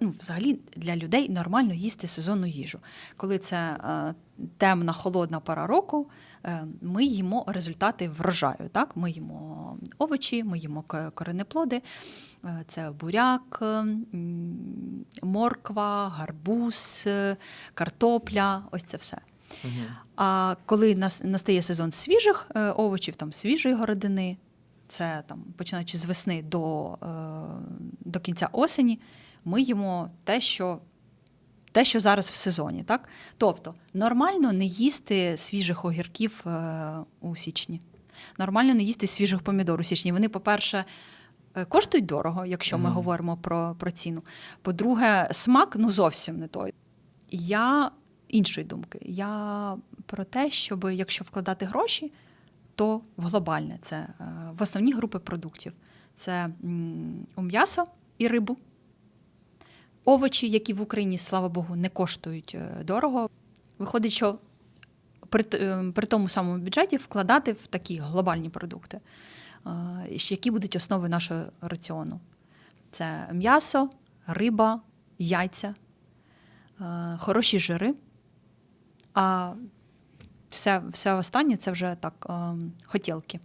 Ну, взагалі для людей нормально їсти сезонну їжу. Коли це е, темна, холодна пора року, е, ми їмо результати врожаю. Так? Ми їмо овочі, ми їмо коренеплоди, е, це буряк, е, морква, гарбуз, е, картопля, ось це все. А коли нас- настає сезон свіжих е, овочів, там свіжої городини, це там починаючи з весни до, е, до кінця осені, ми їмо те, що, те, що зараз в сезоні. Так? Тобто нормально не їсти свіжих огірків е, у січні. Нормально не їсти свіжих помідор у січні. Вони, по-перше, е, коштують дорого, якщо ми Мгм. говоримо про, про ціну. По-друге, смак ну зовсім не той. Я іншої думки. Я про те, щоб якщо вкладати гроші, то в глобальне це е, в основні групи продуктів: це у м'ясо і рибу. Овочі, які в Україні, слава Богу, не коштують е, дорого. Виходить, що при, е, при тому самому бюджеті вкладати в такі глобальні продукти, е, які будуть основи нашого раціону. Це м'ясо, риба, яйця, хороші жири. А все, все останнє це вже так, е, хотілки.